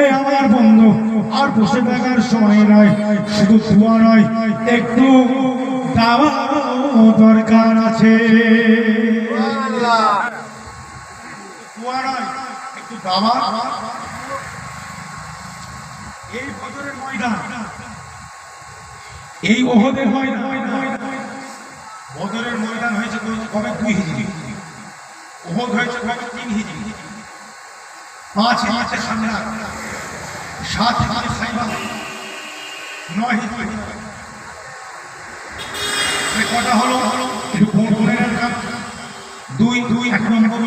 এই আমার বন্ধু, আর বসে থাকার সময় নয়, শুধু দোয়া নয় দরকার আছে। একটু এই বদরের ময়দান, এই ওহদের ময়দান, বদরের ময়দান হয়েছে কবে দুই হিজড়ি? ওহদ হয়েছে কবে? তিন হিজড়ি। পাঁচ হিজড়িতে সামনা সাত হিজড়ি সাইবা নয় হিজড়ি কটা হলো কাজ দুই দুই এক নম্বর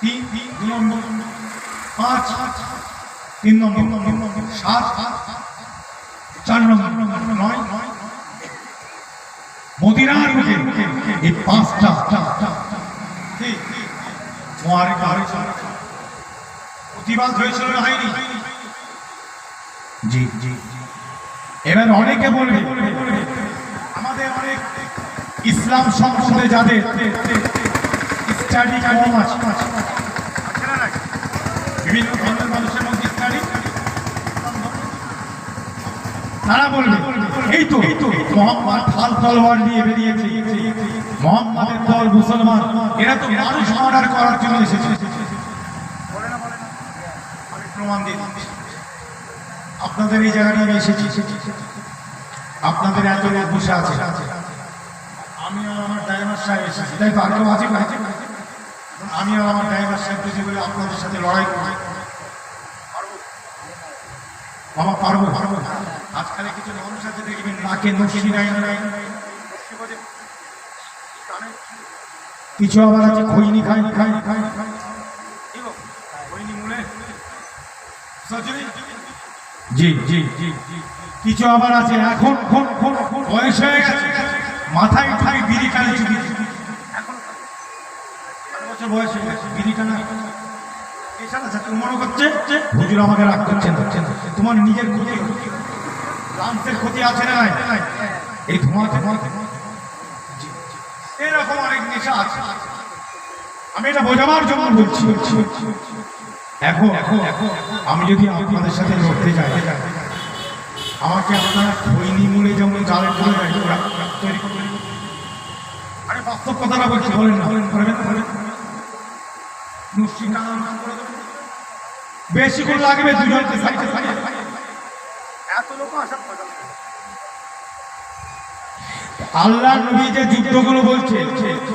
তিন তিন দুই নম্বর পাঁচ তিন নম্বর সাত চার নম্বর নয় নয় মদিনার বুকে এই পাঁচটা? মহারে কাহারে চারে। হয়েছিল না হয়নি জি জি এবার অনেকে বলবে, আমাদের অনেক ইসলাম সম্বন্ধে যাদের স্টাডি কম আছে? বিভিন্ন মানুষের মধ্যে স্টাডি তারা বলবে এই তো, মোহাম্মদ হাল তলোয়ার নিয়ে বেরিয়েছে মোহাম্মদের দল মুসলমান এরা তো মানুষ অর্ডার করার জন্য এসেছে? দিচ্ছি। আপনাদের এই জায়গাটা আমি এসেছি। আপনাদের এত লোক বসে আছে। আমি আর আমার ড্রাইভার সাহেব এসেছি। তাই তো আর কেউ আছে। না? আমি আর আমার ড্রাইভার সাহেব বুঝে বলে আপনাদের সাথে লড়াই করি বাবা পারব? পারব আজকালে কিছু মানুষ আছে দেখবেন নাকে নসি নাই। নাই কিছু আবার আছে খৈনি খাই খাই খাই খাই কি গো? খৈনি মূলে সজরি জি জি জি কিছু আবার আছে, এখন খন খন খন বয়স হয়ে গেছে। মাথায় ঠাই বিড়ি এখন আট বছর বয়স হয়ে গেছে, বিড়ি টানা। এছাড়া করছে? তোমার নিজের ক্ষতি হচ্ছে। ক্ষতি আছে না এই ধোঁয়াতে ধোঁয়াতে। এরকম অনেক নেশা আছে। আমি এটা বোঝাবার জন্য বলছি। এখন এখন আমি যদি আপনাদের সাথে লড়তে যাই, আমাকে আপনারা খৈনি মূলে যেমন জালের করে আরে বাস্তব কথাটা বলছি, বলেন নাম করে লাগবে দুজনকে সাইডে সাইডে এত লোক কথা আল্লাহ নবী যে যুদ্ধগুলো বলছে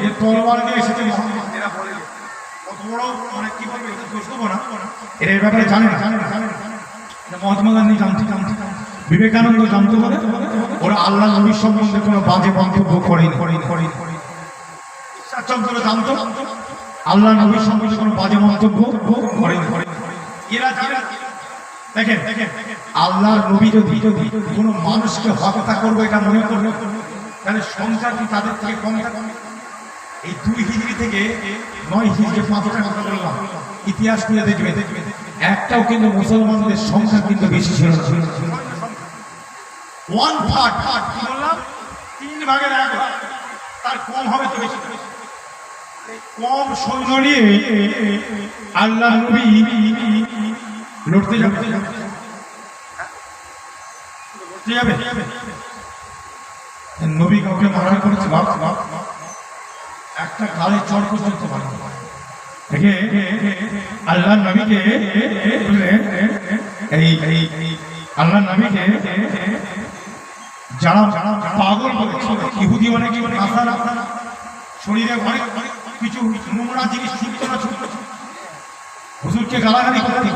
যে তলোয়ার নিয়ে এসেছে মোহাম্মদ, এরা বলে যে, কত বড় এরা এই ব্যাপারে না না। না মহাত্মা গান্ধী জানতে। জানতে বিবেকানন্দ জানতে বলে ওরা আল্লাহ নবীর সম্বন্ধে কোনো বাজে মন্তব্য করেন। আল্লাহ নবীর সম্বন্ধে কোনো বাজে মন্তব্য করেন। দেখেন আল্লাহ নবী যদি যদি কোনো মানুষকে হত্যা করবে এটা মনে করবে, তাহলে সংখ্যা কি তাদের থেকে কম থাকবে এই দুই হিজড়ি থেকে নয় হিজড়ি পাঁচটা কথা ইতিহাস নিয়ে দেখবে, একটাও কিন্তু মুসলমানদের সংখ্যা কিন্তু বেশি ছিল তিন ভাগের এক ভাগ। কম হবে কম নিয়ে আল্লাহ নবী লড়তে লড়তে যাবে। নবী কাউকে মারার করেছে বাপ বাপ। একটা গালে চড় পর্যন্ত পারে। দেখে আল্লাহ নবীকে? এই আল্লাহ নবীকে যারা যারা পাগল বলেছিল ইহুদি অনেকে নাসারা শরীরে অনেক কিছু নোংরা জিনিস ছুটতো না ছুটতো হুজুরকে গালাগালি করতে।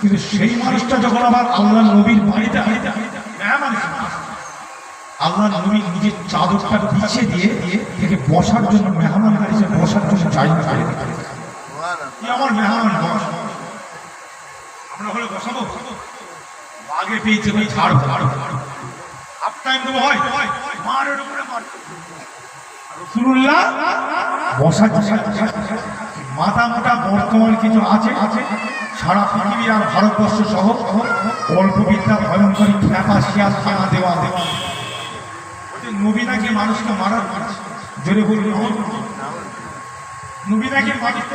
কিন্তু সেই মানুষটা যখন আবার আল্লাহ নবীর বাড়িতে বাড়িতে মেহমান হিসেবে আসে, আল্লাহ নবী নিজের চাদরটা পিছিয়ে দিয়ে থেকে বসার জন্য মেহমান হিসেবে বসার জন্য করে দিতে আমার মেহমান আমরা হলে বসাবো? আগে পেয়েছে ভাই ছাড় হাফ টাইম জায়গা মাথা মোটা বর্তমান কিছু আছে। আছে সারা পৃথিবী আর ভারতবর্ষ সহ অল্প বিদ্যা ভয়ঙ্করী খ্যাপা খানা দেওয়া দেওয়া। নবী নাকি মানুষকে মারার মানুষ জোরে বলুন নবী নাকি মানুষকে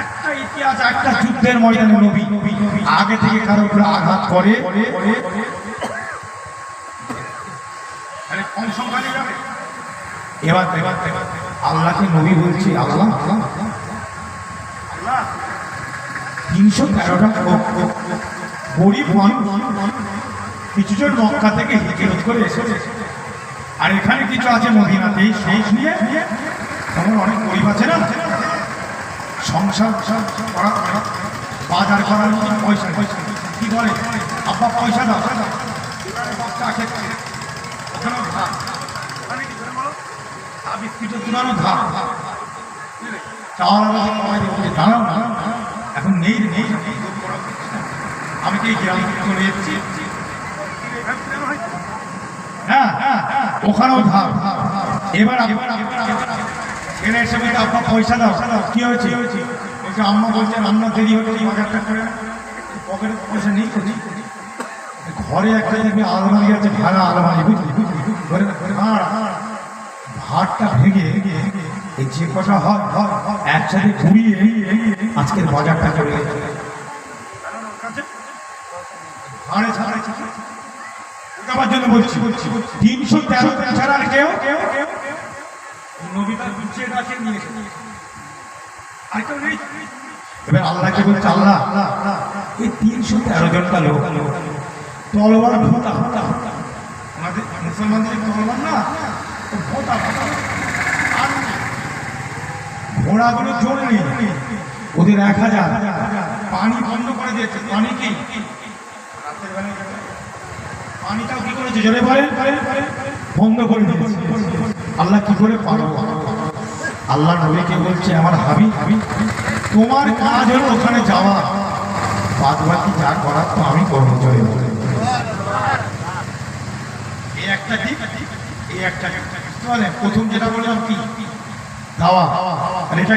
একটা ইতিহাস, একটা যুদ্ধের ময়দানে নবী আগে থেকে কারও উপরে আঘাত করে। কম যাবে। এবার এবার এবার আল্লাহকে নবী বলছি আল্লাহ। আল্লাহ আল্লাহ তিনশো তেরোটা গরিব মানুষ। কিছু জন মক্কা থেকে হিজরত করে এসেছে। আর এখানে কিছু আছে মদিনাতেই সেই নিয়ে তেমন অনেক গরিব আছে না? সংসার করা, বাজার করার মতো পয়সা পয়সা কি করে আব্বা, পয়সা দাও। এখন নেই নেই। আমি কি গ্রামে চলে এসেছি হ্যাঁ হ্যাঁ হ্যাঁ, ওখানেও ধার। এবার ছেলে এসে বলছে আব্বা পয়সা দাও। কি হয়েছে? বলছে আম্মা বলছে রান্না দেরি হচ্ছে বাজারটা করে পকেটে পয়সা নেই তো। ঘরে একটা দেখবি আলমারি আছে ভাড়া আলমারি বুঝলি? বুঝলি ঘরে ভাড় ভাতটা ভেঙে এই যে কটা হয় হয়, একসাথে ঘুরিয়ে আজকের বাজারটা করে ভাড়ে ছাড়ে ওটাবার জন্য বলছি, তিনশো তেরো ছাড়া আর কেউ নবীটা কেউ নেই। এই তিনশো তেরো জনটা তলবার আমাদের তলবার না আর ঘোড়াগুলো নেই। ওদের এক হাজার। পানি বন্ধ করে দিয়েছে। পানি কি? রাতের বেলায়। পানিটাও কি করেছে? জোরে বলেন। বন্ধ করে আল্লাহ কি করে পারব আল্লাহ নবীকে বলছে, আমার হাবি হাবি তোমার কাজ হলো ওখানে যাওয়া। বাদ বাকি যা করার তো আমি করব চলে। এই একটা দিক এই একটা। প্রথম যেটা বললাম কি? দাওয়া। আর এটা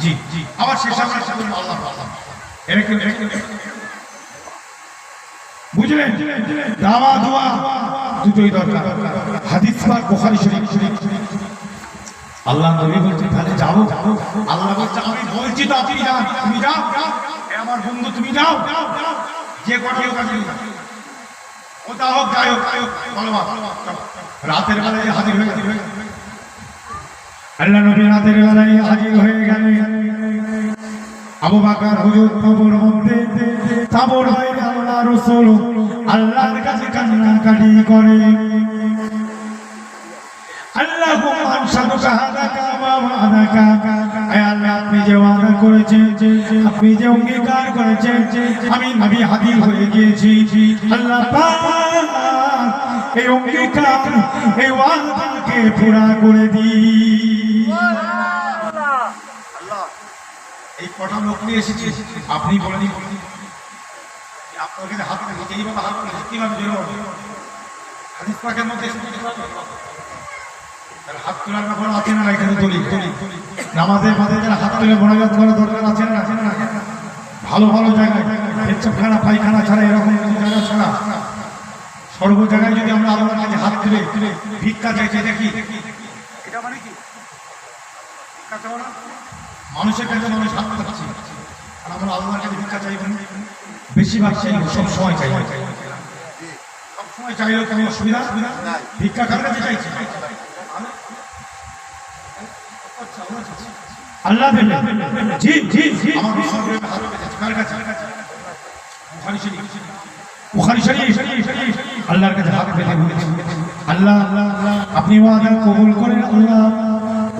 জি জি। আবার শেষ আমরা আল্লাহ আল্লাহ বুঝলেন? দাওয়া দোয়া দুটোই দরকার। হাদিস পাক বুখারী শরীফ আল্লাহ নবী বলছে তাহলে যাব আল্লাহ বলছে আমি বলছি তো আপনি যান। তুমি যাও। আমার বন্ধু তুমি যাও। যে কটি হোক আপনি ওটা হোক যাই হোক যাই। রাতের বেলায় হাজির হয়ে গেছে আল্লাহ নবী রাতের বেলায় হাজির হয়ে গেল আবু বাকার হুজুর কবর মধ্যে তাবর বাইরে আল্লাহ রসুল আল্লাহর কাছে কান্নাকাটি করে। আল্লাহ আনসাদুকা হাদাকা ওয়া ওয়াদাকা। আয় আল্লাহ, আপনি যে ওয়াদা করেছেন যে আমি নবী হাজির হয়ে গিয়েছি। আল্লাহ এই অঙ্গীকার, এই ওয়াদাকে পুরা করে দিই এই কটা লোক নিয়ে এসেছি। আপনি বলে দিন আপনার কাছে হাত এইভাবে হাত রেখে কীভাবে জোরে হবে? হাদিস মধ্যে হাত না মাঝে হাত দরকার আছে না ভালো ভালো জায়গায় পায়খানা ছাড়া, এরকম জায়গা ছাড়া। সর্ব জায়গায় যদি আমরা আল্লাহর কাছে হাত তুলে ভিক্ষা চাইছে দেখি এটা মানে কি? মানুষের কাছে মানুষ হাত পাচ্ছে আর আমরা আল্লাহর কাছে ভিক্ষা চাইবেন। বেশিরভাগ চাই সব সময় চাই সব সময় চাইলেও কোনো অসুবিধা ভিক্ষা কার কাছে চাইছে? আল্লাহ দেবে জি জি জি। আমার সঙ্গে হাত পেতেছে কার কাছে? বুখারী শরীফ। বুখারী শরীফ। আল্লাহর কাছে হাত পেতে বলেছে। আল্লাহ আপনি ওয়াদা কবুল করেন আল্লাহ।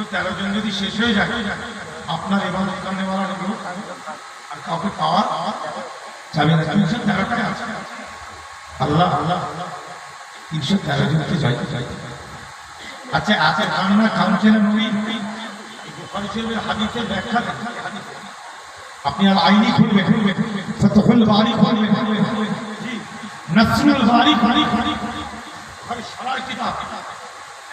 তিনশো তেরো জন যদি শেষ হয়ে যায় আপনার এবার এখানে বলা কেউ আর কাউকে পাওয়া যাবে না। তিনশো তেরোটাই আছে। আল্লাহ আল্লাহ তিনশো তেরো জনকে যাইতে যাইতে আচ্ছা আচ্ছা কান্না কাউন্সিল শরীফের হাদিসের ব্যাখ্যা। আপনি আর আইনি খুলবেন। ফতহুল বারি খুলবেন। জি, নসরুল বারি বারি বারি বুখারী সারার কিতাব।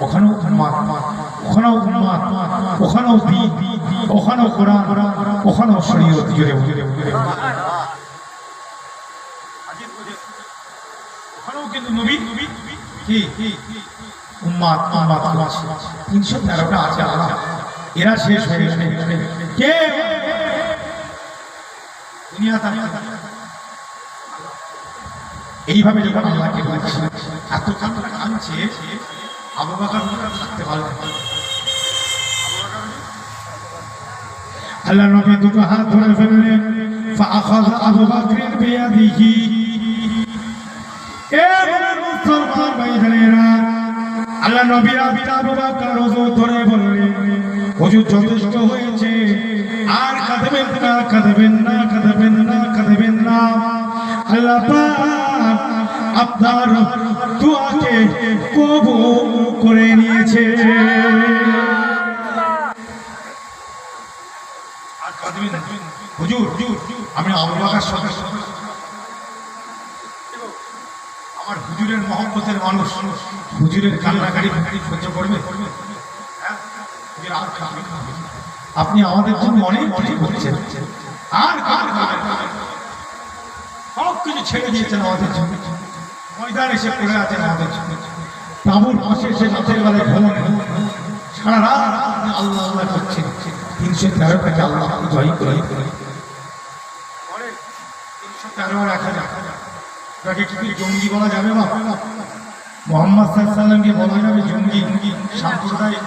ওখানেও মার ওখানেও মার ওখানেও ওখানেও কোরআন, ওখানেও শরীয়ত ওখানেও কিন্তু নবী তিনশো তেরোটা আছে এরা শেষ হয়ে কে? এইভাবে যখন আল্লাহকে বলছে এত কান্না কাঁদছে আবু বাকার থাকতে পারবে না। আল্লাহ নবী দুটো হাত ধরে ফেললেন فأخذ أبو بكر بيده এ বলে মুসলমান ভাইজানেরা আল্লাহ নবীর আবির আবু বকর হুজুর ধরে বললেন হুজুর যথেষ্ট হয়েছে আর কাঁদবেন না কাঁদবেন না কাঁদবেন না কাঁদবেন না আল্লাহ পাক আপনার দোয়াকে কবুল করে নিয়েছে। আমার হুজুরের মানুষ, হুজুরের করবে? হ্যাঁ? আপনি আমাদের জন্য অনেক কিছু করছেন। আর কার সব কিছু ছেড়ে দিয়েছেন আমাদের জন্য। ময়দান এসে পড়ে আছেন আমাদের। তাবুর পাশে এসে রাতের বেলায় ভ্রমণ সারা রাত আল্লাহ আল্লাহ করছে তিনশো তেরোটাকে আল্লাহ জয় করে। তাকে কি জঙ্গি বলা যাবে বা মোহাম্মদ সাল্লামকে বলা যাবে জঙ্গি। সাম্প্রদায়িক।